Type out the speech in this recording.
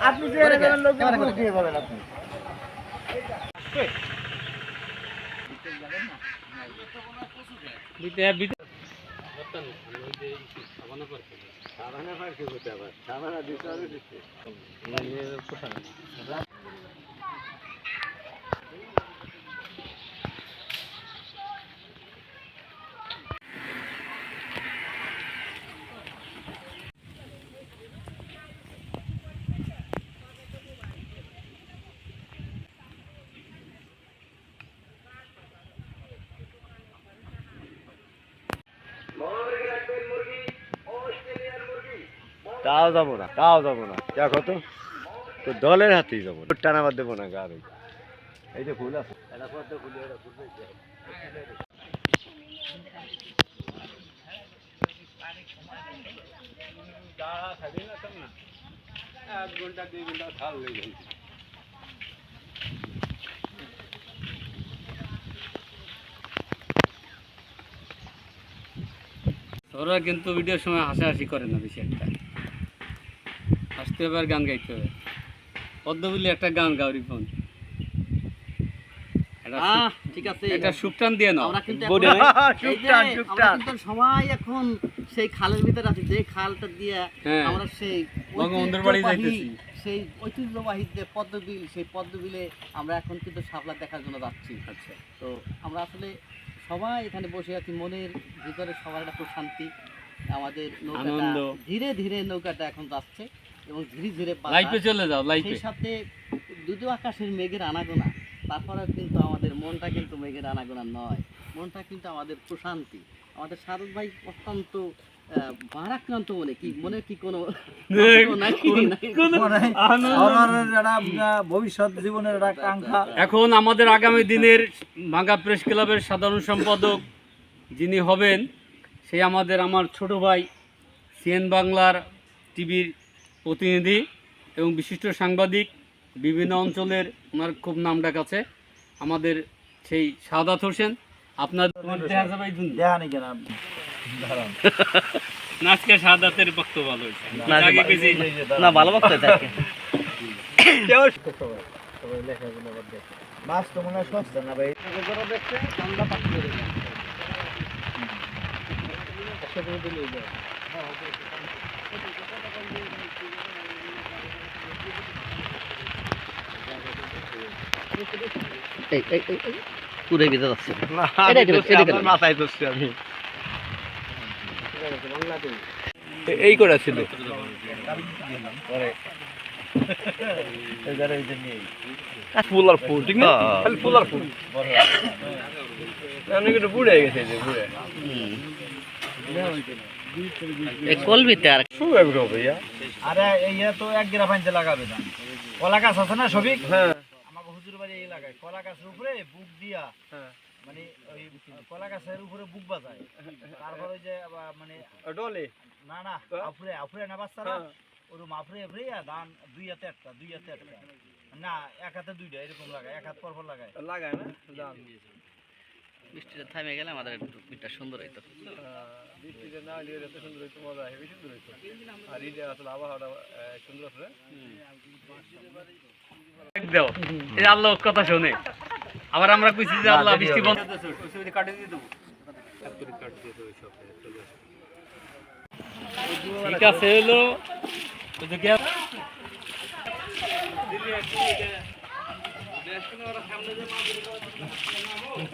আপনি যে এরকম লোক দিয়ে তাও যাব না তাও যাব না। দেখো তো তো দলের হাতেই যাব না। টানা বাদ দেবো না গা এই এই যে ফুল আছে। ওরা কিন্তু ভিডিওর সময় হাসাহাসি করে না বেশি একটা। হাসতে হবে আর গান গাইতে হবে। পদ্ম বলি একটা গান গাও রিপন। একটা আহ, সুখ- ঠিক আছে। সুকটান দিয়ে নাও। কিন্তু সবাই এখন সেই খালের ভিতরে আছি যে খালটা দিয়ে হ্যাঁ। আমরা সেই বঙ্গবন্ধুর যাইতেছি। সেই ঐতিহ্যবাহী যে পদ্মবিল সেই পদ্মবিলে আমরা এখন কিন্তু শাপলা দেখার জন্য যাচ্ছি। আচ্ছা। তো আমরা আসলে সবাই এখানে বসে আছি মনের ভিতরে সবার একটা প্রশান্তি। আমাদের নৌকাটা ধীরে ধীরে নৌকাটা এখন যাচ্ছে এবং ধীরে ধীরে লাইফে চলে যাও লাইফে। সাথে দুটো আকাশের মেঘের আনাগোনা। তারপরেও কিন্তু আমাদের মনটা কিন্তু মেঘের আনাগোনা নয়। মনটা কিন্তু আমাদের প্রশান্তি। আমাদের শারদ ভাই অত্যন্ত ভারাক্রান্ত মনে কি মনে কি কোনো ভবিষ্যৎ জীবনের একটা আকাঙ্ক্ষা। এখন আমাদের আগামী দিনের ভাঙ্গা প্রেস ক্লাবের সাধারণ সম্পাদক যিনি হবেন সে আমাদের আমার ছোট ভাই সিএন বাংলার টিভির প্রতিনিধি এবং বিশিষ্ট সাংবাদিক বিভিন্ন অঞ্চলের ওনার খুব নাম ডাক আছে। আমাদের সেই সাদাত হোসেন আপনার আজকে সাদাতের বক্তব্য ভালো না ভালো বক্তা মাছ তো মনে হয় সস্তা না ভাই? আপনার মাথায় ধরছি আমি। এই করে ছিল? ফুল আর ফুল ঠিক না? খালি ফুল আর ফুল। আমি কিন্তু বুড়ে গেছে যে বুড়ে কলবিতে আর শুরু হবে ভাইয়া। আরে এই তো এক গিরা পানিতে লাগাবে ধান কলা গাছ আছে না হ্যাঁ। আমাকে হুজুর বাড়ি এই লাগায় কলা গাছের উপরে বুক দিয়া মানে ওই কলা গাছের উপরে বুক বাজায়। তারপর ওই যে মানে ডলে? না না আফুরে আফুরে না বাচ্চারা? ওরকম আফুরে আফুরে দান দুই হাতে একটা দুই হাতে একটা। না এক হাতে দুইটা এরকম লাগায় এক হাত পর পর লাগায়। লাগায় না? বৃষ্টিটা থামে গেলে আমাদের একটু পিঠটা সুন্দর হইতো। বৃষ্টিতে না হলে এত সুন্দর হইতো মজা হেবি সুন্দর হইতো। আর এই যে আসলে আবহাওয়াটা সুন্দর আছে দাও এই আল্লাহ কথা শোনে। আবার আমরা কইছি যে আল্লাহ বৃষ্টি বন্ধ কাটে দিয়ে দেবো। ঠিক আছে হলো ওই যে Ayun.